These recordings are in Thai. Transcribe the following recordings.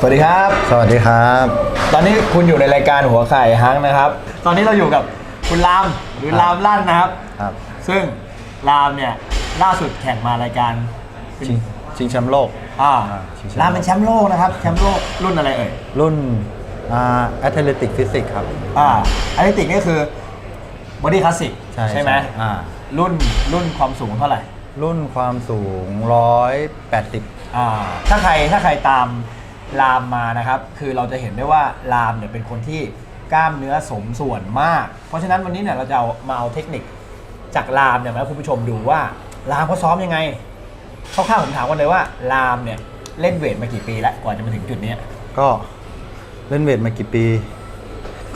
สวัสดีครับ สวัสดีครับ ตอนนี้คุณอยู่ในรายการหัวไข่ฮังนะครับ ตอนนี้เราอยู่กับคุณรามหรือครับรามลั่นนะครับ ครับ ซึ่งรามเนี่ยล่าสุดแข่งมารายการชิงชิงแชมป์โลกอ่าอ่าชิงแชมป์รามเป็นแชมป์โลกนะครับแชมป์โลกรุ่นอะไรเอ่ยรุ่นอ่าแอตเลติกฟิสิกครับอ่าอันนี้ติกนี่คือบอดี้คลาสสิกใช่ไหมอ่ารุ่นรุ่นความสูงเท่าไหร่ รุ่นความสูง 180อ่าถ้าใครถ้าใครตาม รามมานะครับ คือเราจะเห็นได้ว่ารามเนี่ยเป็นคนที่กล้ามเนื้อสมส่วนมาก เพราะฉะนั้นวันนี้เนี่ยเราจะเอามาเอาเทคนิคจากรามเนี่ยมาให้คุณผู้ชมดูว่ารามเขาซ้อมยังไงคร่าวๆผมถามกันเลยว่ารามเนี่ยเล่นเวทมากี่ปีแล้วกว่าจะมาถึงจุดเนี้ยก็เล่นเวทมากี่ปี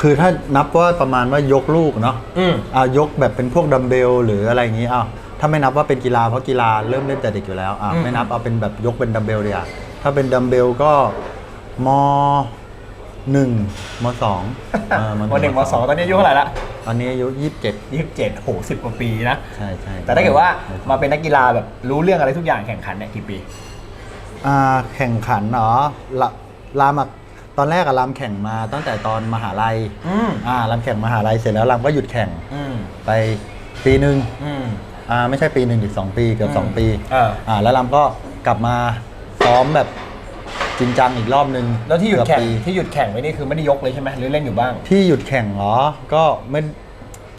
คือถ้านับว่าประมาณว่ายกลูกเนาะอืมอ่ายกแบบเป็นพวกดัมเบลหรืออะไรอย่างนี้อ้าวถ้าไม่นับว่าเป็นกีฬาเพราะกีฬาเริ่มเล่นแต่เด็กอยู่แล้วอ่าอืมไม่นับเอาเป็นแบบยกเป็นดัมเบลดีกว่าถ้าเป็นดัมเบลก็ มหนึ่งมสองเออวันหนึ่งมสองตอนนี้อายุเท่าไหร่ละตอนนี้อายุยี่สิบเจ็ดยี่สิบเจ็ดโหสิบกว่าปีนะ ใช่ใช่แต่ถ้าเกิดว่ามาเป็นนักกีฬาแบบรู้เรื่องอะไรทุกอย่างแข่งขันเนี่ยกี่ปี อ่าแข่งขันเนาะละรามอะตอนแรกอะรามแข่งมาตั้งแต่ตอนมหาลัยอืมอ่ารามแข่งมหาลัยเสร็จแล้วรามก็หยุดแข่งอืมไปปีหนึ่งอืม อ่าไม่ใช่ปีหนึ่งอีกสองปีเกือบสองอืมปีเอออ่าแล้วรามก็กลับมาซ้อมแบบ จริงจังอีกรอบหนึ่งแล้วที่หยุดเกือบแข่งปีที่หยุดแข่งไว้นี่คือไม่ได้ยกเลยใช่ไหมหรือเล่นอยู่บ้าง ที่หยุดแข่งเหรอ ก็ไม่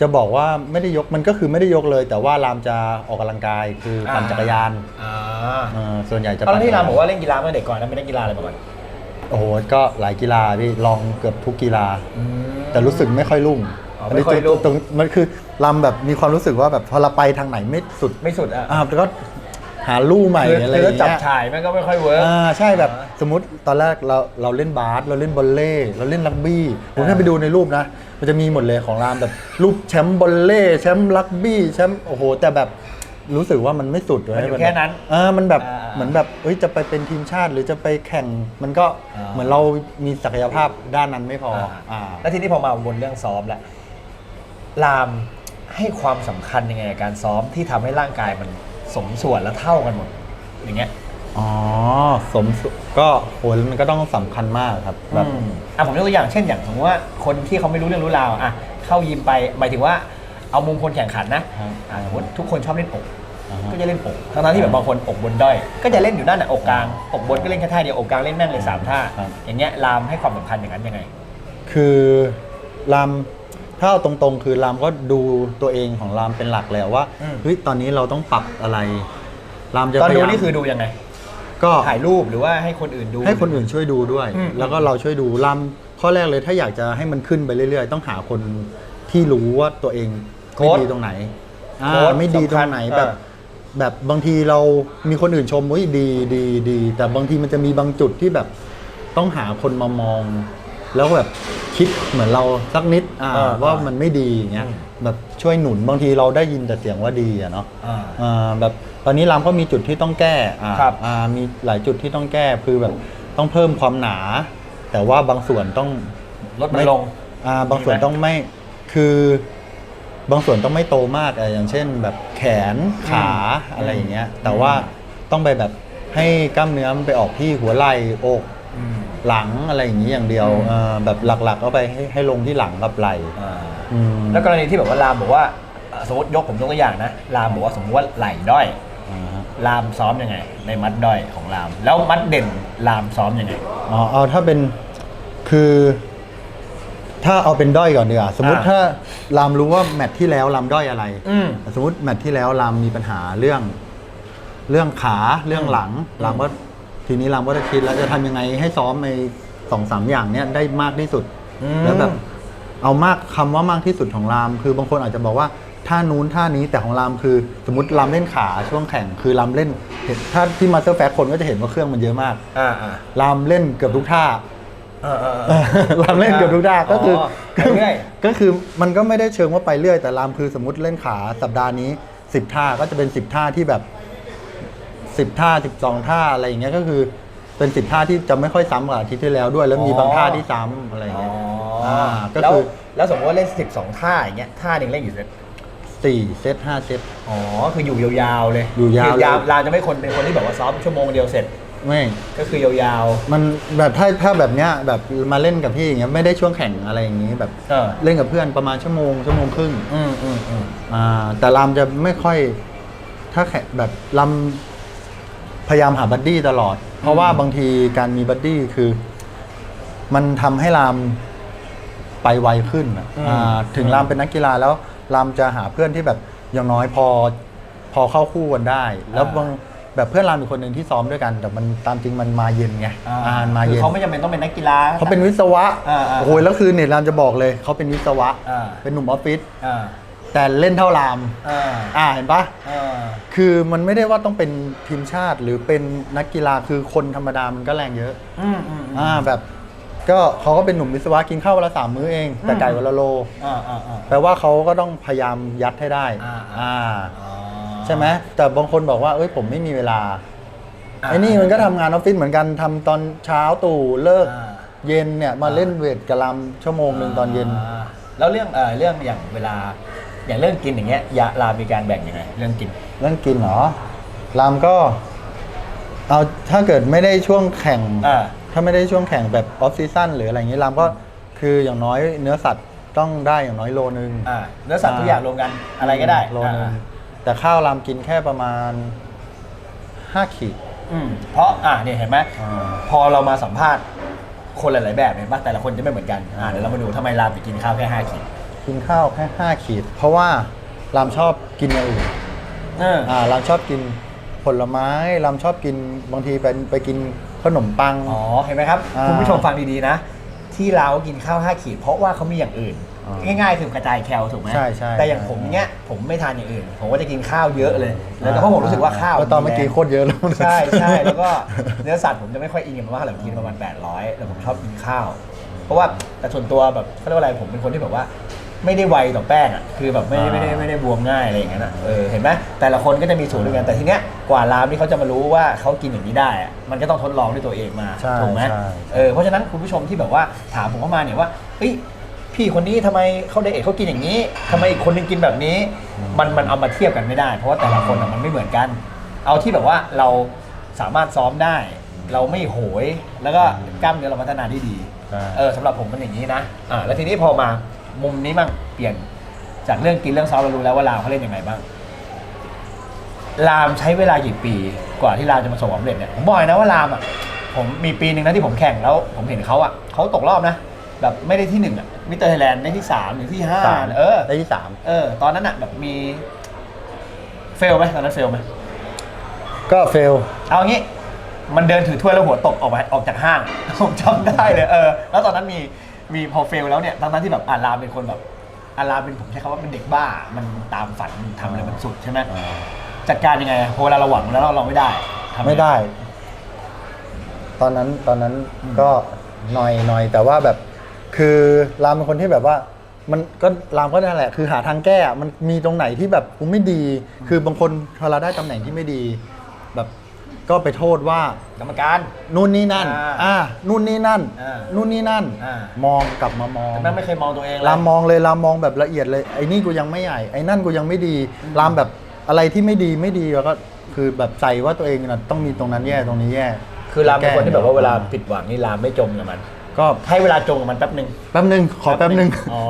จะบอกว่าไม่ได้ยกมันก็คือไม่ได้ยกเลย แต่ว่ารามจะออกกำลังกายคือปั่นจักรยานอ่าเออส่วนใหญ่จะตอนนนที่จัรามยบอกว่าเล่นกีฬาเมื่อเด็กก่อนนั้นเป็นนักกีฬาอะไรมาก่อนโอ้โหก็หลายกีฬาพี่ลองเกือบทุกกีฬาแต่รู้สึกไม่ค่อยรุ่งอ๋อไม่ค่อยรุ่ง ตรงมันคือลำแบบมีความรู้สึกว่าแบบพอเราไปทางไหนไม่สุด ไม่สุดอะ อ่าแล้วก็ หาลู่ใหม่คืออะไรอคือย่างจับเงี้ยฉายมันก็ไม่ค่อยเวิร์ก อ่าใช่แบบอ่าสมมติตอนแรกเราเราเล่นบาสเราเล่นบอลเล่เราเล่นรักบี้ผมอ่าถ้าไปดูในรูปนะ มันจะมีหมดเลยของรามแบบรูปแชมป์บอลเล่แชมป์รักบี้แชมป์โอ้โห แต่แบบรู้สึกว่ามันไม่สุดเลยมันอยู่แค่นั้นเออมันแบบอ่าเหมือนแบบเอ้ยจะไปเป็นทีมชาติหรือจะไปแข่งมันก็อ่า เหมือนเรามีศักยภาพด้านนั้นไม่พอออ่า แล้วทีนี้พอมาวนเรื่องซ้อมแล้วรามให้ความสำคัญยังไงกับการซ้อมที่ทำให้ร่างกายมัน สมส่วนและเท่ากันหมด อย่างเงี้ยอ๋อสมสุก็โหมันก็ต้องสำคัญมากครับแบบอืมอะผมยกตัวอย่างเช่นอย่างสมมติว่าคนที่เขาไม่รู้เรื่องรู้ราวอะเข้ายิมไปหมายถึงว่าเอามุมคนแข่งขันนะครับอะสมมติทุกคนชอบเล่นอก อ่าฮะ ก็จะเล่นอกทั้งๆที่แบบบางคนอกบนด้อย ก็จะเล่นอยู่นั่นน่ะอกกลาง อกบนก็เล่นแค่ท่าเดียวอกกลางเล่นแม่นเลยสามท่า ครับ อย่างเงี้ยรามให้ความสำคัญอย่างนั้นยังไง คือราม ถ้าเอาตรงๆ คือรามก็ดูตัวเองของรามเป็นหลักแล้วว่าอืม เฮ้ยตอนนี้เราต้องปรับอะไร รามจะตอนพยาดูยามนี่คือดูยังไง ก็ถ่ายรูปหรือว่าให้คนอื่นดู ให้คนอื่นช่วยดูด้วย อืม แล้วก็เราช่วยดูรามข้อแรกเลยถ้าอยากจะให้มันขึ้นไปเรื่อย ๆ ต้องหาคนที่รู้ว่าตัวเองไม่ดีตรงไหนอ่าโค้ชไม่ดีตรงไหนสำคัญแบบ เออ แบบบางทีเรามีคนอื่นชมว่าดีดีดี แต่บางทีมันจะมีบางจุดที่แบบต้องหาคนมามอง แล้วแบบคิดเหมือนเราสักนิดอ่าเออว่ามันไม่ดีอย่างเงี้ยอืมแบบช่วยหนุนบางทีเราได้ยินแต่เสียงว่าดีอะเนาะอ่าอ่าแบบตอนนี้รามก็มีจุดที่ต้องแก้อ่าครับอ่ามีหลายจุดที่ต้องแก้คือแบบต้องเพิ่มความหนา แต่ว่าบางส่วนต้องลดมันลงอ่าบางส่วนมีไหม ต้องไม่คือบางส่วนต้องไม่โตมากอะอย่างเช่น แบบแขนขาอะไรอย่างเงี้ยแต่ว่าต้องไปแบบให้กล้ามเนื้อมันไปออกที่หัวไหล่อกอืม หลังอะไรอย่างนี้อย่างเดียวอืมเอ่อแบบหลักๆก็ไปให้ให้ลงที่หลังกับไหล่อ่าอืม แล้วกรณีที่แบบว่ารามบอกว่าอะสมมติยกผมยกตัวอย่างนะรามบอกว่าสมมติว่าไหล่ด้อยอ่าฮะรามซ้อมยังไง ในมัดด้อยของราม แล้วมัดเด่นรามซ้อมยังไง อ๋อเอาถ้าเป็นคือ ถ้าเอาเป็นด้อยก่อนดีกว่าสมมติอ่าถ้ารามรู้ว่าแมตช์ที่แล้วรามด้อยอะไร อืม สมมติแมตช์ที่แล้วรามมีปัญหาเรื่อง เรื่องขาเรื่องหลังอืมรามก็ ทีนี้รามก็จะคิดแล้วจะทำยังไงให้ซ้อมในสองสามอย่างเนี้ยได้มากที่สุด อืม แล้วแบบเอามากคำว่ามากที่สุดของราม คือบางคนอาจจะบอกว่าท่านู้นท่านี้แต่ของรามคือ สมมติรามเล่นขาช่วงแข่งคือรามเล่นเห็นถ้าที่มาสเตอร์แฟคนก็จะเห็นว่าเครื่องมันเยอะมากอ่าอ่ารามเล่นเกือบทุกท่า เออเออเออ รามเล่นเกือบทุกท่าก็คือไปเรื่อย ก็คือมันก็ไม่ได้เชิงว่าไปเรื่อย แต่รามคือสมมติเล่นขาสัปดาห์นี้สิบท่าก็จะเป็นสิบท่าที่แบบ สิบท่าสิบสองท่าอะไรอย่างเงี้ยก็คือเป็นสิบท่าที่จะไม่ค่อยซ้ำกับอาทิตย์ที่แล้วด้วย แล้วมีบางท่าที่ซ้ำอะไรอย่างอ๋อเงี้ยอ่าอ่าก็แล้วคือแล้วสมมติว่าเล่น 12 ท่าอย่างเงี้ยท่าหนึ่งเล่นอยู่เซตสี่เซตห้าเซต อ๋อคืออยู่ยาวๆเลยอยู่ยาวคืเลยรามจะไม่คนเป็นคนที่แบบว่าซ้อมชั่วโมงเดียวเสร็จไม่ก็คือยาวมันแบบถ้าถ้าแบบเนี้ยแบบมาเล่นกับพี่อย่างเงี้ยไม่ได้ช่วงแข่งอะไรอย่างงี้แบบๆเออเล่นกับเพื่อนประมาณชั่วโมงชั่วโมงครึ่งอืมอืมอืมอ่าแต่รามจะไม่ค่อย ถ้าแข่งแบบรำ พยายามหาบัดดี้ตลอด เพราะว่าบางทีการมีบัดดี้คือ มันทำให้รามไปไวขึ้นอะอ่าถึงรามเป็นนักกีฬาแล้วรามจะหาเพื่อนที่แบบอย่างน้อยพอพอเข้าคู่กันได้ แล้วบางแบบเพื่อนรามอีกคนหนึ่งที่ซ้อมด้วยกัน แต่มันตามจริงมันมาเย็นไงอ่าอ่ามันมาคือเย็นเขาไม่จำเป็นต้องเป็นนักกีฬา เขาเป็นวิศวะอ่าอ่าโอ้ยแล้วคือเนี่ยรามจะบอกเลย เขาเป็นวิศวะ อ่า เป็นหนุ่มออฟฟิศ อ่า แต่เล่นเท่ารามอ่าอ่าเห็นปะอ่าคือมันไม่ได้ว่าต้องเป็นทีมชาติหรือเป็นนักกีฬาคือคนธรรมดามันก็แรงเยอะอืมอืมอืมอ่าแบบก็เขาก็เป็นหนุ่มวิศวะกินข้าววันละสามมื้อเอง แต่อืมไก่วันละโล อ่าอ่าอ่า แปลว่าเขาก็ต้องพยายามยัดให้ได้อ่า อ่าอ๋อ ใช่ไหมแต่บางคนบอกว่าเอ้ยผมไม่มีเวลาอ่าไอ้นี่มันก็ทำงานออฟฟิศเหมือนกันทำตอนเช้าตู่เลิกอ่า เย็นเนี่ยมาเล่นเวทกะลำชั่วโมงหนึ่งตอนเย็นาแล้วเรื่องเอ่อเรื่องอย่างเวลา อย่างเรื่องกินอย่างเงี้ยยาลามีการแบ่งยังไงเรื่องกิน เรื่องกินเหรอรามก็ เอาถ้าเกิดไม่ได้ช่วงแข่ง อ่า ถ้าไม่ได้ช่วงแข่งแบบออฟซีซั่นหรืออะไรอย่างนี้รามก็คืออย่างน้อยเนื้อสัตว์ต้องได้อย่างน้อยโลนึง อ่าเนื้อสัตว์ทุกอย่างรวมกันอะไรก็ได้โลนึงอ่าแต่ข้าวรามกินแค่ประมาณ 5 ขีด อืมเพราะอ่าเนี่ยเห็นไหมอ่า พอเรามาสัมภาษณ์คนหลาย ๆ แบบเห็นปะแต่ละคนจะไม่เหมือนกันอ่าเดี๋ยวเรามาดูทำไมลามถึงกินข้าวแค่ห้าขีด กินข้าวแค่5ขีด เพราะว่ารามชอบกินอย่างอื่นเอออ่ารามชอบกินผลไม้รามชอบกินบางทีไปไปกินขนมปัง อ๋อ เห็นไหมครับ อ่าคุณผู้ชมฟังดีๆนะ ที่เรากินข้าวห้าขีด เพราะว่าเขามีอย่างอื่น อ่าง่ายๆคือกระจายแคลถูกไหมใช่ใช่แต่อย่างผมเนี้ยผมไม่ทานอย่างอื่น ผมก็จะกินข้าวเยอะเลย แล้วก็เพราะผมรู้สึกว่าข้าวแล้วตอนเมื่อกี้โคตรเยอะแล้วนะใช่ใช่แล้วก็เนื้อสัตว์ผมจะไม่ค่อยอินกับมันมากเท่าไหร่ผมกินประมาณ 800แต่ผมชอบกินข้าว เพราะว่าแต่ส่วนตัวแบบเขาเรียกว่าอะไรผมเป็นคนที่แบบว่า ไม่ได้ไวต่อแป้งอะคือแบบไม่ได้ไม่ได้ไม่ได้บวมง่ายอะไรอย่างเงี้ยนะเออเห็นไหมแต่ละคนก็จะมีสูตรด้วยกันแต่ทีเนี้ยกว่าร้านที่เขาจะมารู้ว่าเขากินอย่างนี้ได้อะมันก็ต้องทดลองด้วยตัวเองมาใช่ถูกไหมใช่ เออเพราะฉะนั้นคุณผู้ชมที่แบบว่าถามผมเข้ามาเนี่ยว่าเฮ้ยพี่คนนี้ทำไมเขาไดเอทเขากินอย่างนี้ทำไมอีกคนนึงกินแบบนี้ มันมันเอามาเทียบกันไม่ได้ เพราะว่าแต่ละคนอะมันไม่เหมือนกัน เอาที่แบบว่าเราสามารถซ้อมได้ เราไม่โหยแล้วก็กล้ามเนื้อเราพัฒนาได้ดี ใช่ เออสำหรับผมมันอย่างนี้นะ อ่าแล้วทีนี้พอมา มุมนี้มั่งเปลี่ยนจากเรื่องกินเรื่องซ้อมเรารู้แล้วว่าลาวเขาเล่นยังไงบ้างลามใช้เวลากี่ปีกว่าที่ลามจะมาประสบความสำเร็จเนี่ยผมบอกเลยนะว่าลามอะผมมีปีหนึ่งนะที่ผมแข่งแล้ว ผมเห็นเขาอะเขาตกรอบนะแบบไม่ได้ที่หนึ่งอะมิสเตอร์ไทยแลนด์ได้ที่สามหรือที่ห้าสามเออได้ที่สามเออ ตอนนั้นอะแบบมีเฟลไหมตอนนั้นเฟลไหมก็เฟลเอางี้มันเดินถือถ้วยแล้วหัวตกออกมาออกจากห้าง ผมจำได้เลยเออ แล้วตอนนั้นมี มีพอเฟลแล้วเนี่ยทั้งๆที่แบบอารามเป็นคนแบบอารามเป็นผมใช้คำว่าเป็นเด็กบ้า มันตามฝันมันทำอะไรมันสุดใช่ไหมจัดการยังไงพอเวลาเราหวังแล้วเราไม่ได้ทำงงไม่ได้ ตอนนั้นตอนนั้นอืมก็หน่อยหน่อยแต่ว่าแบบ คือรามเป็นคนที่แบบว่า มันก็รามก็นั่นแหละ คือหาทางแก้อะมันมีตรงไหนที่แบบกูไม่ดี คือบางคนพอเราได้ตำแหน่งที่ไม่ดีแบบ ก็ไปโทษว่ากรรมการ นู่นนี่นั่น อ่าอ่า นู่นนี่นั่น อ่านู่นนี่นั่น อ่า มองกลับมามอง แต่แม่งไม่เคยมองตัวเองเลยรามมองเลยรามมองแบบละเอียดเลยไอ้นี่กูยังไม่ใหญ่ไอ้นั่นกูยังไม่ดีรามแบบอะไรที่ไม่ดีไม่ดีแล้วก็คือแบบใจว่าตัวเองนะต้องมีตรงนั้นแย่ตรงนี้แย่คือรามเป็นคนที่แบบว่าเวลาแก้ผิดหวังนี่รามไม่จมกับมัน ก็ให้เวลาจมกับมันแป๊บหนึ่ง แป๊บหนึ่งขอแป๊บหนึ่งอ๋อ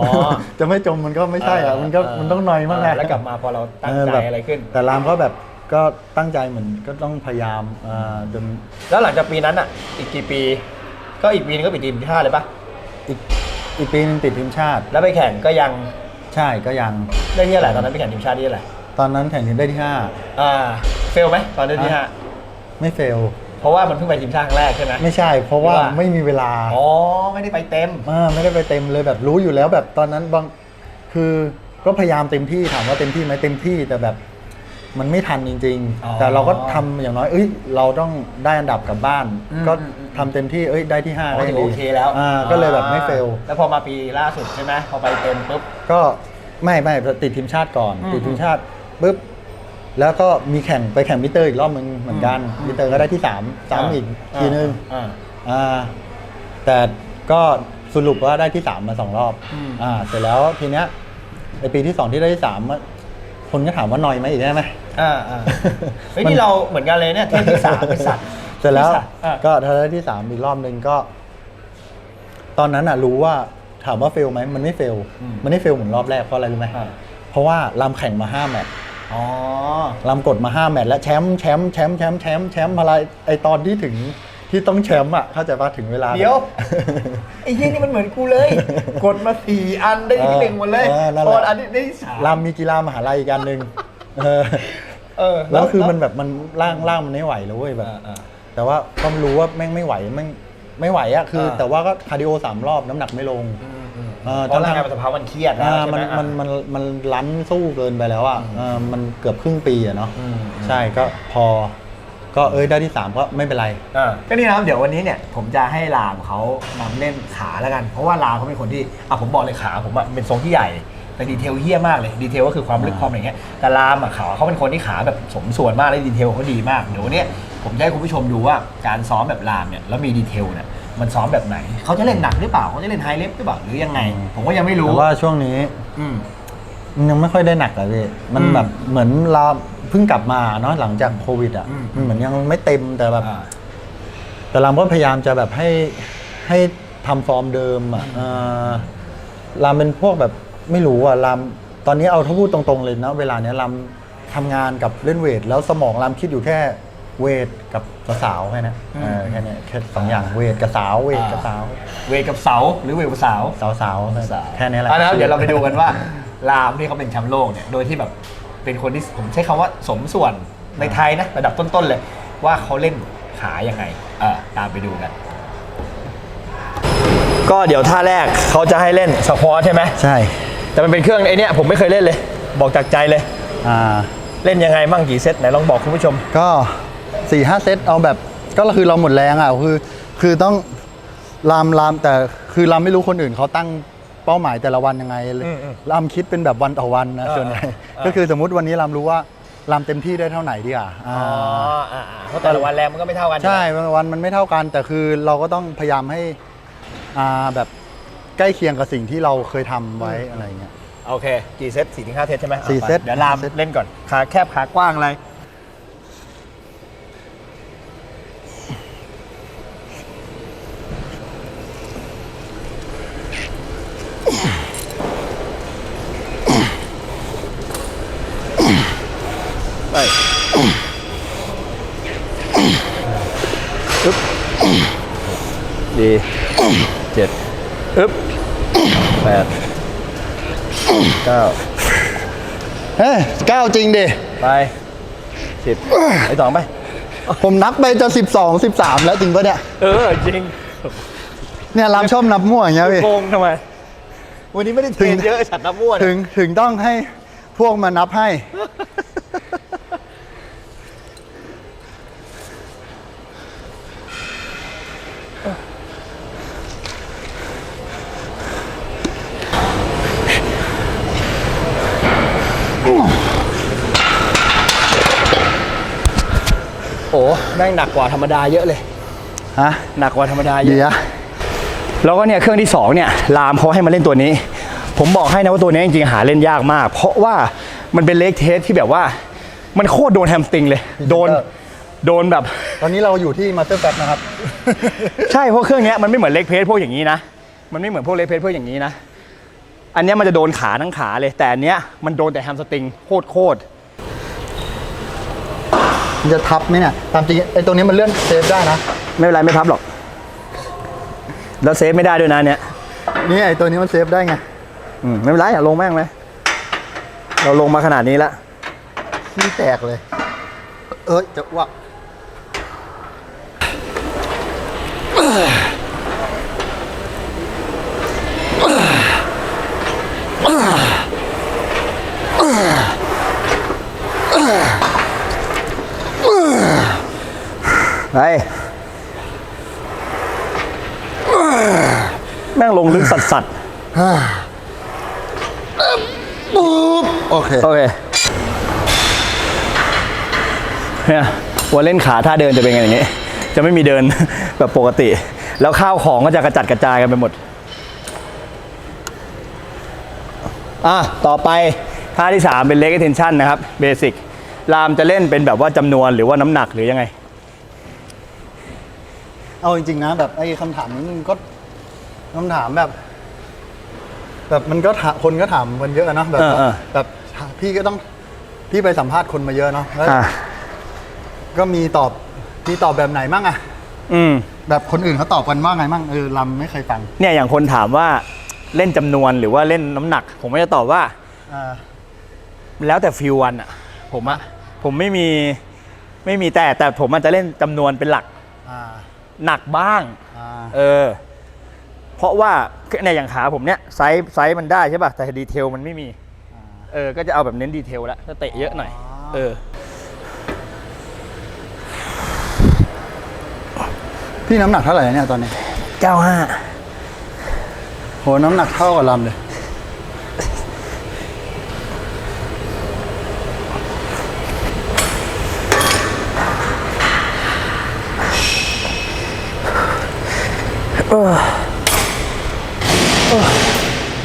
จะไม่จมมันก็ไม่ใช่อะมันก็มันต้องหน่อยมากเแล้วกลับมาพอเราตั้งใจแบบอะไรขึ้น แต่รามก็แบบ ก็ตั้งใจเหมือนก็ต้องพยายามอ่าจนแล้วหลังจากปีนั้นอะ อีกกี่ปี ก็อีกปีนึงก็ปิดทีมที่ห้าเลยปะอีกอีกปีหนึงติดทีมชาติ แล้วไปแข่งก็ยังใช่ก็ยัง ได้ที่อะไหรตอนนั้นไปแข่งทีมชาติที่อะไหรตอนนั้นแข่งทีมได้ที่ห้าอ่าเฟลไหมตอนได้ที่ห้าไม่เฟล เพราะว่ามันเพิ่งไปทีมชาติครั้งแรกใช่ไหม ไม่ใช่ เพราะว่าหรือว่า ไม่มีเวลาอ๋อไม่ได้ไปเต็ม อ่าไม่ได้ไปเต็มเลยแบบรู้อยู่แล้วแบบตอนนั้นบางคือก็พยายามเต็มที่ถามว่าเต็มที่ไหมเต็มที่แต่แบบ มันไม่ทันจริง อ๋อๆ แต่เราก็ทำอย่างน้อย เอ้ย เราต้องได้อันดับกลับบ้าน อืมก็อืมอืม ทำเต็มที่ เอ้ย ได้ที่ห้าอ๋อก็ถืยังอดีโอเคแล้วอ่าก็เลยแบบไม่เฟล แล้วพอมาปีล่าสุดใช่ไหมพอไปเต็มปุ๊บ ก็ไม่ไม่ติดทีมชาติก่อน อืมติดทีมชาติปุ๊บแล้วก็มีแข่งไปแข่งมิเตอร์อีกรอบนึงเหมือนกันอืม มิเตอร์ก็ได้ที่สามสามอีกทีนึงอ่า อ่าแต่ก็สรุปว่าได้ที่สามมาสองรอบอืม อ่าเสร็จแล้วทีเนี้ยไอปีที่สองที่ได้ที่สามอะ คนก็ถามว่าหน่อยไหมอีกได้ไหม อ่าอ่าเฮ้ยนี่เราเหมือนกันเลยเนี่ยเทพที่สามไอสัตว์เสร็จแล้วที่สามอะก็ท่าที่สามอีกรอบหนึ่งก็ ตอนนั้นอะ รู้ว่าถามว่าเฟลไหมมันไม่เฟลอืมมันไม่เฟลเหมือนรอบแรกเพราะอะไรรู้ไหมอ่าเพราะว่าลำแข่งมาห้าแมตช์อ๋อลำกดมาห้าแมตช์และแชมป์แชมป์แชมป์แชมป์แชมป์แชมป์อะไรไอตอนที่ถึง ที่ต้องแชมป์อะเข้าใจป่ะถึงเวลาเดี๋ยว ไอ้ยี่นี่มันเหมือนกูเลย กดมาสี่อันได้ที่หนึ่งหมดเลยเออนั่นพแหอละอันนี้ได้ที่สามลำมีกีฬามหาลัยอีกอันหนึ่งเออ เออ แล้วคือมันแบบมันร่างร่างมันไม่ไหวแล้วเว้ยแบบ อ่าอ่าแต่ว่าก็รู้ว่าแม่งไม่ไหวแม่งไม่ไหวอะคืออ่าแต่ว่าก็คาร์ดิโอสามรอบน้ำหนักไม่ลง เออเพราะร่างกายมันสภาพมันเครียดนะอ่าใช่ไหมันมันมันมันลั้นสู้เกินไปแล้วอะเออมันเกือบครึ่งปีอะเนาะอืม ใช่ก็พอ ก็เอ้ยได้ที่สามก็ไม่เป็นไร อ่า ก็นี่นะครับเดี๋ยววันนี้เนี่ยผมจะให้ลามเขานำเล่นขาแล้วกัน เพราะว่าลามเขาเป็นคนที่อะผมบอกเลยขาผมอะเป็นทรงที่ใหญ่แต่ดีเทลเฮี้ยมากเลยดีเทลก็คือความลึกอ่าความอะไรเงี้ยแต่ลามอะขาเขาเป็นคนที่ขาแบบสมส่วนมากและดีเทลเขาดีมากเดี๋ยววันเนี้ยผมจะให้คุณผู้ชมดูว่าการซ้อมแบบลามเนี่ยแล้วมีดีเทลเนี่ยมันซ้อมแบบไหนเขาจะเล่นหนักหรือเปล่าเขาจะเล่นไฮเลฟหรือเปล่าหรือยังไง ผมก็ยังไม่รู้แต่ว่าช่วงนี้อืมมันยังไม่ค่อยได้หนักอะพี่มันอืม แบบเหมือนเรา เพิ่งกลับมาเนาะหลังจากโควิดอะอืม มันเหมือนยังไม่เต็มแต่แบบ อ่า แต่เราก็พยายามจะแบบให้ให้ทำฟอร์มเดิมอะเอ่อรามเป็นพวกแบบไม่รู้อะรามตอนนี้เอาถ้าพูดตรงๆเลยนะเวลาเนี้ยรามทำงานกับเล่นเวท แล้วสมองรามคิดอยู่แค่เวทกับสาวๆแค่นั้นอืมเออแค่เนี้ยแค่สองอย่างเวทกับสาวเวทกับสาว เวทกับเสาหรือเวทกับเสาสาวสาวๆแค่นี้แหละ อะนะครับเดี๋ยวเราไปดูกันว่าลามที่เขาเป็นแชมป์โลกเนี่ย โดยที่แบบ เป็นคนที่ผมใช้คำว่าสมส่วนในไทยนะระดับต้นๆเลย ว่าเขาเล่นขายังไงเออตามไปดูกัน ก็เดี๋ยวท่าแรกเขาจะให้เล่นสควอตใช่ไหมใช่แต่มันเป็นเครื่องไอ้เนี่ยผมไม่เคยเล่นเลย บอกจากใจเลย อ่าเล่นยังไงบ้างกี่เซตไหนลองบอกคุณผู้ชม ก็สี่ห้าเซตเอาแบบก็คือเราหมดแรงอะคือคือต้องรามรามแต่คือรามไม่รู้คนอื่นเขาตั้ง เป้าหมายแต่ละวันยังไงเลยอืมอืมรามคิดเป็นแบบวันต่อวันนะเออส่วนใหญ่เออก็คือสมมุติวันนี้รามรู้ว่ารามเต็มที่ได้เท่าไหนดีอะอ๋ออ่าๆเพราะแต่ละวันแรงมันก็ไม่เท่ากันใช่บางวันมันไม่เท่ากันแต่คือเราก็ต้องพยายามให้อ่าแบบใกล้เคียงกับสิ่งที่เราเคยทำไว้อะไรเงี้ย โอเค กี่เซตสี่ถึงห้าเซตใช่ไหมสี่อาไปเซตเดี๋ยวลามเซต เล่นก่อนขาแคบขากว้างอะไร ไปอึ๊บดีเจ็ดอึ๊บแปดเก้าเฮ้ยก้าวจริงดิ ไปสิบไอ้สองไป ผมนับไปจะสิบสองสิบสามแล้วจริงปะเนี่ย เออ จริงเนี่ยรามชอบนับมั่วอย่างเงี้ยพี่โกงทำไม วันนี้ไม่ได้เทรนถึงเยอะไอ้สัตว์น้ำม้วนถึงถึงต้องให้พวกมานับให้ โอ้แม่งหนักกว่าธรรมดาเยอะเลย ฮะหนักกว่าธรรมดาเยเดี๋ยอะวแล้วก็เนี่ยเครื่องที่สองเนี่ยลามเขาให้มาเล่นตัวนี้ ผมบอกให้นะว่าตัวนี้จริงๆหาเล่นยากมาก เพราะว่ามันเป็นเล็กเทสที่แบบว่า มันโคตรโดนแฮมสตริงเลย โดนโดนแบบ ตอนนี้เราอยู่ที่มาสเตอร์แฟนะครับ ใช่เพราะเครื่องเนี้ยมันไม่เหมือนเล็กเพสพวกอย่างนี้นะ มันไม่เหมือนพวกเล็กเพสพวกอย่างนี้นะ อันเนี้ยมันจะโดนขาทั้งขาเลย แต่อันเนี้ยมันโดนแต่แฮมสตริงโคตรโคตร มันจะทับไหมเนี่ยตามจริงไอ้ตรงนี้มันเลื่อนเซฟได้นะไม่เป็นไรไม่พับหรอก แล้วเซฟไม่ได้ด้วยนะอันเนี้ยนี่ไอ้ตัวนี้มันเซฟได้ไงอืมไม่เป็นไรอะลงแม่งเลยเราลงมาขนาดนี้แล้วขี้แตกเลย เอ้ยจะอ้วก ไปแม่งลงลึกสัสสัสปุ๊บโอเค โอเค เนี่ยวัวเล่นขาท่าเดินจะเป็นไงอย่างนี้ จะไม่มีเดินแบบปกติ แล้วข้าวของก็จะกระจัดกระจายกันไปหมด อะ ต่อไปท่าที่ 3 เป็น leg extension นะครับ เบสิกรามจะเล่นเป็นแบบว่าจำนวนหรือว่าน้ำหนักหรือยังไง เอาจริงๆนะแบบไอ้คำถามนี้มันก็คำถามแบบ แบบมันก็ถามคนก็ถามกันเยอะนะแบบเออเออ แบบพี่ก็ต้องพี่ไปสัมภาษณ์คนมาเยอะเนาะแล้วอ่าก็มีตอบมีตอบแบบไหนมั่งอะอืม แบบคนอื่นเขาตอบกันว่าไงมั่งเออลำไม่เคยฟังเนี่ยอย่างคนถามว่าเล่นจำนวนหรือว่าเล่นน้ำหนัก ผมก็จะตอบว่า อ่า แล้วแต่ฟิววันอะ ผมอะผมไม่มีไม่มีแต่แต่ผมอาจจะเล่นจำนวนเป็นหลักอ่า หนักบ้าง อ่าเออ เพราะว่าเนี่ยอย่างขาผมเนี่ยไซส์ไซส์มันได้ใช่ป่ะ แต่ดีเทลมันไม่มีเออ ก็จะเอาแบบเน้นดีเทลแล้วจะเตะเยอะหน่อยเออ พี่น้ำหนักเท่าไหร่เนี่ยตอนนี้ 95 โหน้ำหนักเท่ากับลำเลย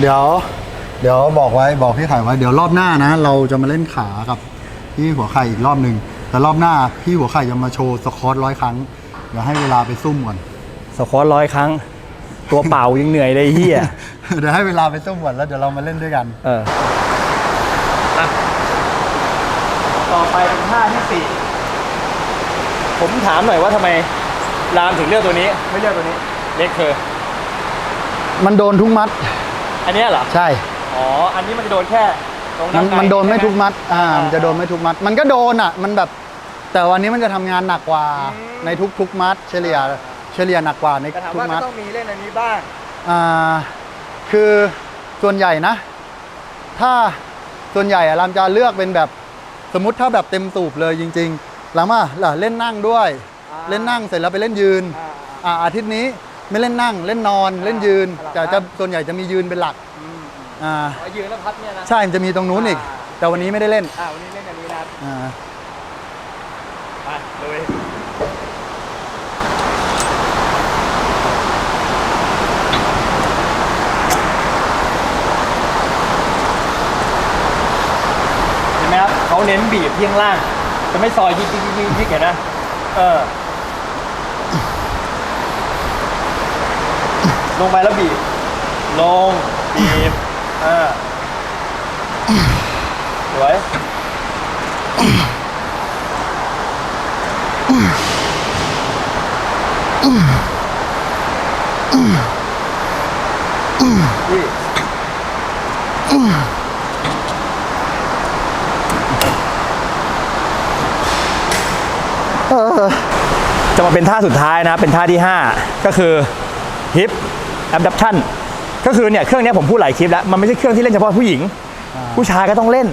เดี๋ยว เดี๋ยวบอกไว้บอกพี่ไข่ไว้เดี๋ยวรอบหน้านะ เราจะมาเล่นขากับพี่หัวไข่อีกรอบหนึ่งแต่รอบหน้าพี่หัวไข่จะมาโชว์สควอตร้อยครั้งเดี๋ยวให้เวลาไปซุ่มก่อนสควอตร้อยครั้ง ตัวเปล่ายังเหนื่อยเลยไอ้เฮียเดี๋ยวให้เวลาไปซุ่มก่อนแล้วเดี๋ยวเรามาเล่นด้วยกัน เอออะต่อไปเป็นท่าที่สี่ผมถามหน่อยว่าทำไมรามถึงเลือกตัวนี้ ไม่เลือกตัวนี้ เล็กเคอร์มันโดนทุกมัดอันเนี้ยเหรอ ใช่ อ๋อ อันนี้มันจะโดนแค่ตรงมันใมันโดนไม่ใช่ห ทุกมัด อ่ามันจะโดนไม่ทุกมัด มันก็โดนอะ มันแบบ แต่วันนี้มันจะทำงานหนักกว่าอืม ในทุกทุกมัด เฉลี่ย เฉลี่ยหนักกว่าในแต่ถามทุกว่ามัก็ดต้องมีเล่นอันนี้บ้าง อ่า คือส่วนใหญ่นะ ถ้าส่วนใหญ่อะรามจะเลือกเป็นแบบสมมติถ้าแบบเต็มสูบเลยจริงๆรามอะล่ะเล่นนั่งด้วย อ่า เล่นนั่งเสร็จแล้วไปเล่นยืน อ่าอาทิตย์นี้ ไม่เล่นนั่งเล่นนอนเล่นยืนอ่าแต่จะส่วนใหญ่จะมียืนเป็นหลักอ่าเอายืนแล้วพับเนี่ยนะใช่มันจะมีตรงนู้นอีกอ่าแต่วันนี้ไม่ได้เล่นอ่าวันนี้เล่นอันนี้นะอ่าไปลุยเห็นไหมครับเขาเน้นบีบที่ข้างล่าง จะไม่ซอยยิกยิกยิกยิกยิกเห็นนะเออ ลงไปแล้วบีบ ลง บีบเออสวย นี่จะมาเป็นท่าสุดท้ายนะ เป็นท่าที่ 5 ก็คือ hip abduction ก็คือเนี่ยเครื่องเนี้ยผมพูดหลายคลิปแล้ว มันไม่ใช่เครื่องที่เล่นเฉพาะผู้หญิงอ่าผู้ชายก็ต้องเล่น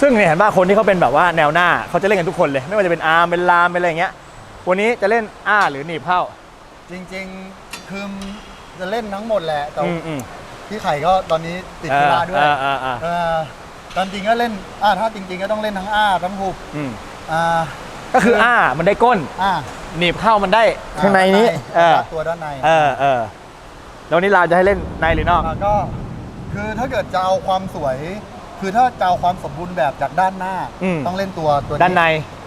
ซึ่งเนี่ยเห็นป่ะคนที่เขาเป็นแบบว่าแนวหน้าเขาจะเล่นกันทุกคนเลย ไม่ว่าจะเป็นอาร์มเป็นลามเป็นอะไรอย่างเงี้ยวันนี้จะเล่นอ้าหรือหนีบเข้า จริงๆคือจะเล่นทั้งหมดแหละแต่อืมอืมพี่ไข่ก็ตอนนี้ติดธุระด้วยเออเออเออเออตามจริงก็เล่นอ่าถ้าจริง ๆ ก็ต้องเล่นทั้งอ้าทั้งหุบอืมอ่าก็คืออ้ามันได้ก้นอ่าหนีบเข้ามันได้ข้างในนี้เออตัวด้านในเออเออ แล้ววันนี้เราจะให้เล่นในหรือนอกอ่าก็คือถ้าเกิดจะเอาความสวย คือถ้าจะเอาความสมบูรณ์แบบจากด้านหน้า อืม ต้องเล่นตัวตัวด้านใน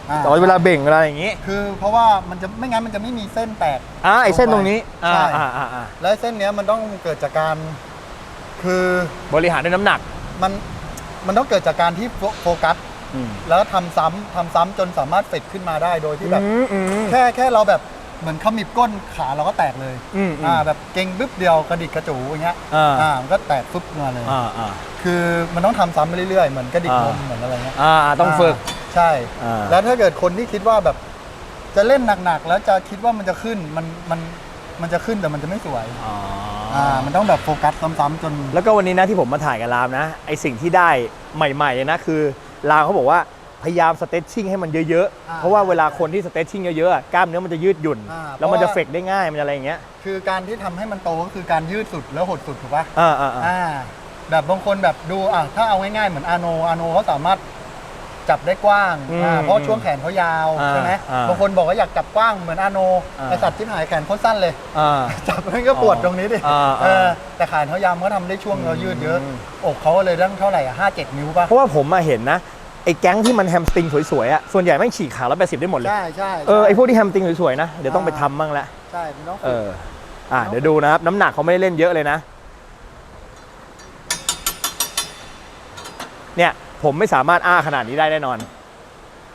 อ่าแต่ว่าเวลาเบ่งเวลาอย่างงี้คือเพราะว่ามันจะไม่งั้นมันจะไม่มีเส้นแตก อ่าไอเส้นตรงนี้อ่าใช่ อ่าอ่าอ่าและเส้นเนี้ยมันต้องเกิดจากการ คือบริหารด้วยน้ำหนักมันมันต้องเกิดจากการที่โฟโฟกัส อืมแล้วทำซ้ำทำซ้ำจนสามารถเฟดขึ้นมาได้โดยที่แบบ อืมอืม แค่แค่เราแบบ เหมือนขมิบก้นขาเราก็แตกเลยอืมอืมอ่าแบบเก่งบึ๊บเดียวกระดิกกระจูอย่างเงี้ยอ่า มันก็แตกฟึบมาเลย อ่าอ่า คือมันต้องทำซ้ำไปเรื่อยๆ เหมือนกระดิกนอ่ามเหมือนอะไรเงี้ยอ่าอ่าต้องฝึกาใช่ อ่า แล้วถ้าเกิดคนที่คิดว่าแบบ จะเล่นหนักๆ แล้วจะคิดว่ามันจะขึ้นมันมันมันจะขึ้นแต่มันจะไม่สวยอ๋ออ่ามันต้องแบบโฟกัสซ้ำๆจน แล้วก็วันนี้นะที่ผมมาถ่ายกับรามนะไอสิ่งที่ได้ใหม่ๆเลยนะคือรามเขาบอกว่า พยายามสเต t ชิ่งให้มันเยอะอ่าๆ เพราะว่าเวลาคนที่สเต t ชิ่งเยอะๆอะกล้ามเนื้อมันจะยืดหยุ่น อ่าแล้วมันจะเพราะว่า เฟกได้ง่ายมันจะอะไรอย่างเงี้ยคือการที่ทำให้มันโตก็คือการยืดสุดแล้วหดสุดถูกปะอ่าอ่าอ่า อ่า แบบบางคนแบบดูอะถ้าเอาง่ายๆเหมือนอาโนอาโนเขาสามารถจับได้กว้างอืมอ่าเพราะช่วงแขนเขายาวอ่าใช่ไหมอ่าบางคนบอกว่าอยากจับกว้างเหมือนอาโนอ่า ไอสัตว์ที่หายแขนโคตรสั้นเลย อ่า จับมันก็ปวดตรงนี้ดิอ่าเออแต่แขนเขายาวมันก็ทำได้ช่วงเรายืดเยอะ อืม อกเขาเลยตั้งเท่าไหร่อะห้าเจ็ดนิ้วป่ะ เพราะว่าผมมาเห็นนะ ไอ้แก๊งที่มันแฮมสตริงสวยๆอะส่วนใหญ่แม่งฉีกขาแล้วแปดสิบได้หมดเลย ใช่ใช่เออไอ้พวกที่แฮมสตริงสวยๆนะ เดี๋ยวต้องไปทำบ้างละใช่มันต้องเอออ่าเดี๋ยวดูนะครับ น้ำหนักเขาไม่ได้เล่นเยอะเลยนะ เนี่ย ผมไม่สามารถอ้าขนาดนี้ได้แน่นอน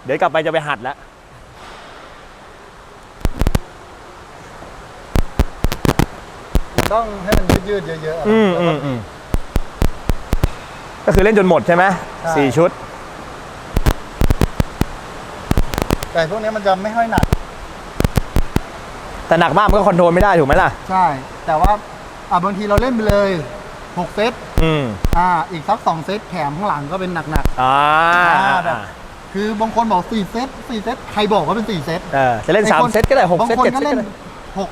เดี๋ยวกลับไปจะไปหัดแล้ว มันต้องให้มันยืดๆเยอะๆอะอืมแล้วอืก็ มอืมก็คือเล่นจนหมดใช่ไหมใช่ สี่ชุด แต่พวกนี้มันจะไม่ค่อยหนัก แต่หนักมากมันก็คอนโทรลไม่ได้ถูกไหมล่ะ ใช่ แต่ว่าอะบางทีเราเล่นไปเลย6เซตอืมอ่า อีกสัก2เซตแถมข้างหลังก็เป็นหนักอ่าอ่าแบบๆคือบางคนบอก4เซต4เซตใครบอกว่าเป็น4เซตเออจะเล่นสามบางคนเซตก็ได้หกบางเซตคนเจ็ดก็เซตเล่ก็นได้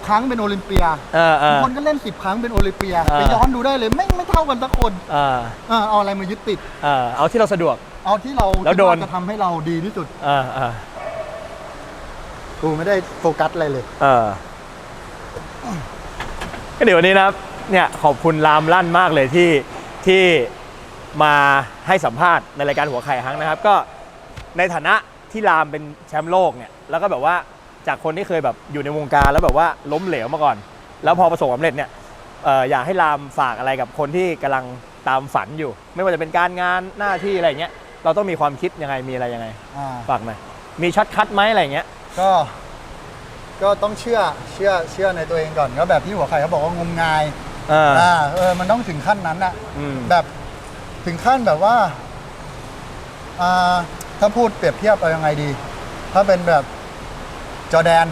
6ครั้งเป็นโอลิมเปียเออเอบางอ คนก็เล่น 10 ครั้งเป็นโอลิมเปียเออ ไปย้อนดูได้เลยไม่ไม่เท่ากันสักคนเออเออเอาอะไรมายึดติด เออเอาที่เราสะดวก เอาที่เราแล้วโดน คิาจะทำให้เราดีที่สุด เออเออ กูไม่ได้โฟกัสอะไรเลย เออก็เดี๋ยววันนี้นะครับ เนี่ยขอบคุณรามลั่นมากเลยที่ที่มาให้สัมภาษณ์ในรายการหัวไข่ฮังนะครับ ก็ในฐานะที่รามเป็นแชมป์โลกเนี่ย แล้วก็แบบว่าจากคนที่เคยแบบอยู่ในวงการแล้วแบบว่าล้มเหลวมาก่อน แล้วพอประสบความสำเร็จเนี่ยเอ่ออยากให้รามฝากอะไรกับคนที่กำลังตามฝันอยู่ ไม่ว่าจะเป็นการงานหน้าที่อะไรเงี้ยเราต้องมีความคิดยังไงมีอะไรยังไง อ่า ฝากหน่อยมีช็อตคัทไหมอะไรเงี้ย ก็ ก็ต้องเชื่อเชื่อเชื่อในตัวเองก่อนก็แบบที่หัวไข่เขาบอกว่างมงายเอออ่าเออมันต้องถึงขั้นนั้นอะอืม แบบถึงขั้นแบบว่าอ่าถ้าพูดเปรียบเทียบเอายังไงดี ถ้าเป็นแบบจอร์แดน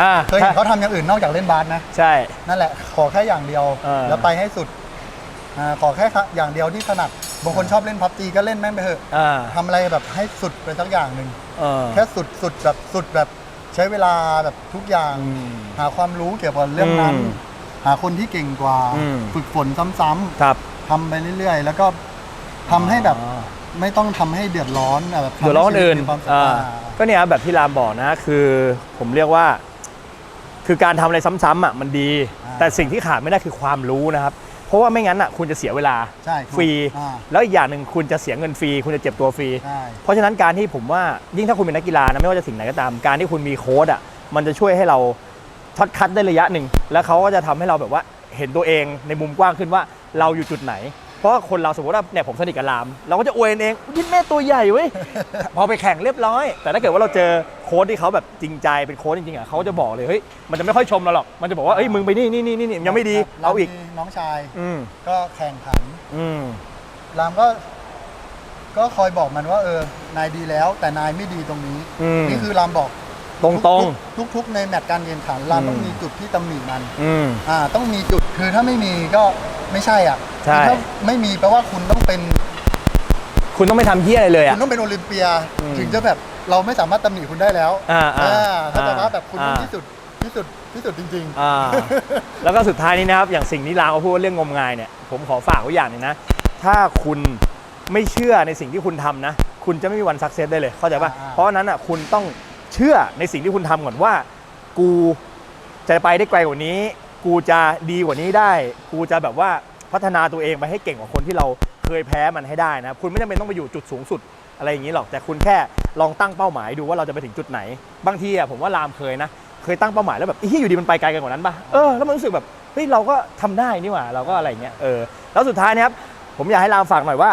อ่าเคยเห็นเขาทำอย่างอื่นนอกจากเล่นบาสนะ ใช่ นั่นแหละ ขอแค่อย่างเดียว เออแล้วไปให้สุดอ่าขอแค่อย่างเดียวที่ถนัด บางคนชอบเล่นพับจีก็เล่นแม่งไปเถอะอ่าทำอะไรแบบให้สุดไปสักอย่างหนึ่ง เออ แค่สุดสุดแบบสุดแบบใช้เวลาแบบทุกอย่าง อืมหาความรู้เกี่ยวกับเรื่องนั้น อืมหาคนที่เก่งกว่า อืม ฝึกฝนซ้ำครับ ๆทำไปเรื่อยๆ แล้วก็ทำให้แบบอ๋อ ไม่ต้องทำให้เดือดร้อนอะแบบทำเดี๋ยวร้อนคนอื่นให้ชีวิตมีความสุขอ่าอ่าก็เนี่ยครับแบบที่รามบอกนะ คือผมเรียกว่า คือการทำอะไรซ้ำๆอะมันดี แต่สิ่งที่ขาดไม่ได้คือความรู้นะครับเพ ราะว่าไม่งั้นอะคุณจะเสียเวลาใช่ถูกฟรี อ่า แล้วอีกอย่างหนึ่งคุณจะเสียเงินฟรี คุณจะเจ็บตัวฟรี ใช่ เพราะฉะนั้นการที่ผมว่ายิ่งถ้าคุณเป็นนักกีฬานะไม่ว่าจะสิ่งไหนก็ตาม การที่คุณมีโค้ดอะมันจะช่วยให้เราช็อตคัดได้ระยะหนึ่ง แล้วเขาก็จะทำให้เราแบบว่าเห็นตัวเองในมุมกว้างขึ้นว่าเราอยู่จุดไหน เพราะว่าคนเราสมมติว่าเนี่ยผมสนิทกับราม เราก็จะอวยเองยิ่แม่ตัวใหญ่เว้ย พอไปแข่งเรียบร้อย แต่ถ้าเกิดว่าเราเจอโค้ดที่เขาแบบจริงใจเป็นโค้ดจริงๆอะเขาก็จะบอกเลยเฮ้ยมันจะไม่ค่อยชมเราหรอกมันจะบอกว่าเอ้ยมึงไปนี่นี่นี่นี่ยังไม่ดีครับเอาอีกรมีน้องชายอืมก็แข่งขันอืมรามก็ ก็คอยบอกมันว่า เออนายดีแล้ว แต่นายไม่ดีตรงนี้ อืม นี่คือรามบอก ตรงตรงทุกๆทุกๆในแมตช์การแข่งขันรามอืมต้องมีจุดที่ตำหนิมันๆ อืม อ่าต้องมีจุดคือถ้าไม่มีก็ไม่ใช่อะใช่ คือถ้าไม่มีแปลว่าคุณต้องเป็น คุณต้องไม่ทำเหี้ยอะไรเลยคุอะ ณต้องเป็นโอลิมเปีย อืมถึงจะแบบเราไม่สามารถตำหนิคุณได้แล้วอ่าอ่าถ้าใจว่าอ่าแบบคุณต้องอ่า ที่สุดที่สุดที่สุดจริง อ่า แล้วก็สุดท้ายนี้นะครับ อย่างสิ่งที่ลาวเขาพูดว่าเรื่องงมงายเนี่ย ผมขอฝากไว้อย่างหนึงนะ ถ้าคุณไม่เชื่อในสิ่งที่คุณทำนะ คุณจะไม่มีวันสักเซสได้เลย เข้าใจป่ะ อ่าๆ เพราะฉะนั้นอะคุณต้อง เชื่อในสิ่งที่คุณทำก่อนว่า กูจะไปได้ไกลกว่านี้ กูจะดีกว่านี้ได้ กูจะแบบว่าพัฒนาตัวเองไปให้เก่งกว่าคนที่เราเคยแพ้มันให้ได้นะคุณไม่จำเป็นต้องไปอยู่จุดสูงสุดอะไรอย่างนี้หรอกแต่คุณแค่ลองตั้งเป้าหมายดูว่าเราจะไปถึงจุดไหน บางทีอะผมว่ารามเคยนะเคยตั้งเป้าหมายแล้วแบบเฮ้ยอยู่ดีมันไปไกลกันกว่านั้นป่ะเออแล้วมันรู้สึกแบบเฮ้ยเราก็ทำได้นี่หว่าเราก็อะไรเงี้ยเออแล้วสุดท้ายเนะครับผมอยากให้รามฝากหน่อยว่า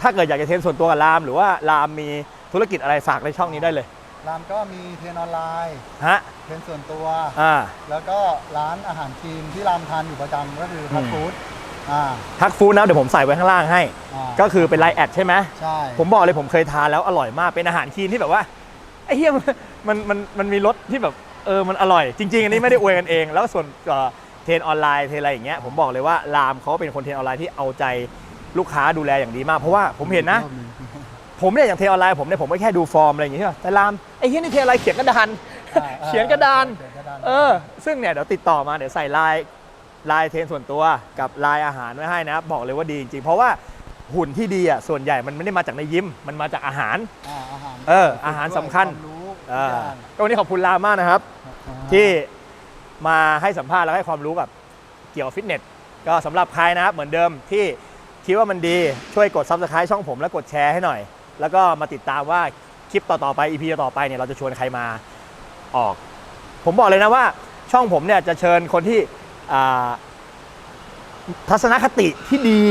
ถ้าเกิดอยากจะเทรนส่วนตัวกับราม หรือว่ารามมีธุรกิจอะไรฝากในช่องนี้ได้เลย รามก็มีเทรนออนไลน์ฮะเทรนส่วนตัว อ่า แล้วก็ร้านอาหารคลีนที่รามทานอยู่ประจำก็คือทัฟอืมฟู้ดอ่าทักฟู้ดนะเดี๋ยวผมใส่ไว้ข้างล่างให้ อ่าก็คือเป็นไลน์แอดใช่ไหมใช่ผมบอกเลยผมเคยทานแล้วอร่อยมากเป็นอาหารคลีนที่แบบว่าไอ้เหี้ยมันมันมันมันมีรสที่แบบเออมันอร่อย จริง ๆ อันนี้ไม่ได้อวยกันเอง แล้วส่วนเอ่อเทรนออนไลน์เทรนอะไรอย่างเงี้ยผมบอกเลยว่ารามเขาเป็นคนเทรนออนไลน์ที่เอาใจลูกค้าดูแลอย่างดีมาก เพราะว่าผมเห็นนะ รอบหง ผมเนี่ยอย่างเทรนออนไลน์ผมเนี่ยผมก็แค่ดูฟอร์มอะไรอย่างเงี้ยใช่ป่ะแต่รามไอ้เหี้ยนี่เทรนอะไรเขียนกระดานอ่าเขียนกระดานเขียนกระดานเออซึ่งเนี่ยเดี๋ยวติดต่อมาเดี๋ยวใส่ไลน์ไลน์เทรนส่วนตัวกับไลน์อาหารไว้ให้นะ บอกเลยว่าดีจริงๆเพราะว่าหุ่นที่ดีอะส่วนใหญ่มันไม่ได้มาจากในยิมมันมาจากอาหารอ่าอาหารเอออาหารสำคัญวามรู้เอทุกออย่างก็วันนี้ขอบคุณรามมากนะครับอ่าที่มาให้สัมภาษณ์แล้วให้ความรู้กับเกี่ยวกับฟิตเนสก็สำหรับใครนะครับเหมือนเดิมที่คิดว่ามันดีช่วยกด subscribe ช่องผมแล้วกดแชร์ให้หน่อย แล้วก็มาติดตามว่าคลิปต่อๆไป EP ต่อๆไปเนี่ยเราจะชวนใครมาออก ผมบอกเลยนะว่า ช่องผมเนี่ยจะเชิญคนที่อ่าทัศนคติที่ดี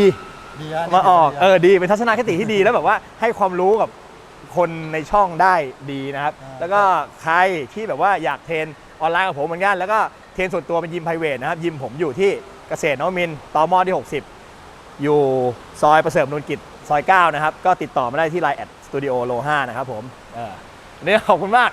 ดีอะมาออกดีะเออดีเป็นทัศนคติที่ดีแล้วแบบว่าให้ความรู้กับคนในช่องได้ดีนะครับอ่าแล้วก็ใครที่แบบว่าอยากเทรนออนไลน์กับผมเหมือนกัน แล้วก็เทรนส่วนตัวเป็นยิมไพรเวทนะครับ ยิมผมอยู่ที่เกษตรนวมินทร์ตอมอที่ 60 อยู่ซอยประเสริฐมนุนกิจ ซอย9นะครับ ก็ติดต่อมาได้ที่ไลน์แอดสตูดิโอโล5นะครับผมเออวันนี่ขอบคุณมาก